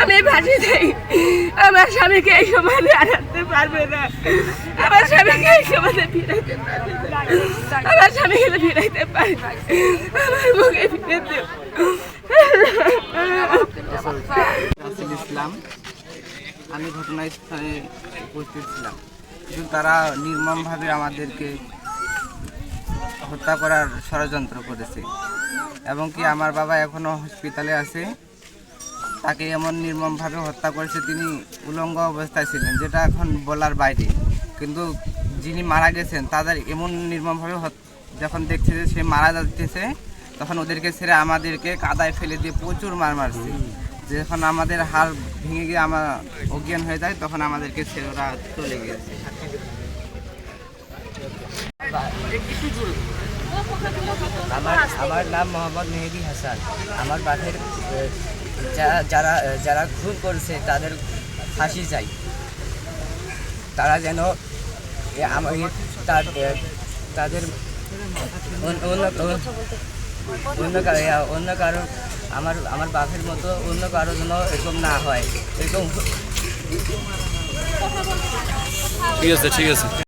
আমি ভাসি যাই আমার স্বামীকে এই সময় হারাতে পারবে না। আমার স্বামীকে এই সময় ফিরাইতে পারবে আমার স্বামীকে ফিরাইতে পারবে। আমার মুখে ফিরে ইসলাম আমি ঘটনাস্থলে উপস্থিত ছিলাম। কিন্তু তারা নির্মমভাবে আমাদেরকে হত্যা করার ষড়যন্ত্র করেছে। এবং কি আমার বাবা এখনও হসপিটালে আছে, তাকে এমন নির্মমভাবে হত্যা করেছে, তিনি উলঙ্গ অবস্থায় ছিলেন, যেটা এখন বলার বাইরে। কিন্তু যিনি মারা গেছেন, তাদের এমন নির্মমভাবে যখন দেখছে যে সে মারা যাচ্ছে, তখন ওদেরকে ছেড়ে আমাদেরকে কাদায় ফেলে দিয়ে প্রচুর মার মারছে। যখন আমাদের হাড় ভেঙে গিয়ে আমার অজ্ঞান হয়ে যায় তখন আমাদেরকে ছেড়ে ওরা চলে গিয়েছে। আমার আমার নাম মোহাম্মদ মেহেদি হাসান। আমার আহ, যারা যারা খুন করছে তাদের ফাঁসি চাই। তারা যেন তাদের অন্য- অন্য কারও অন্য কারও আমার আমার বাপের মতো অন্য কারও জন্য এরকম না হয়। এরকম ঠিক আছে ঠিক আছে।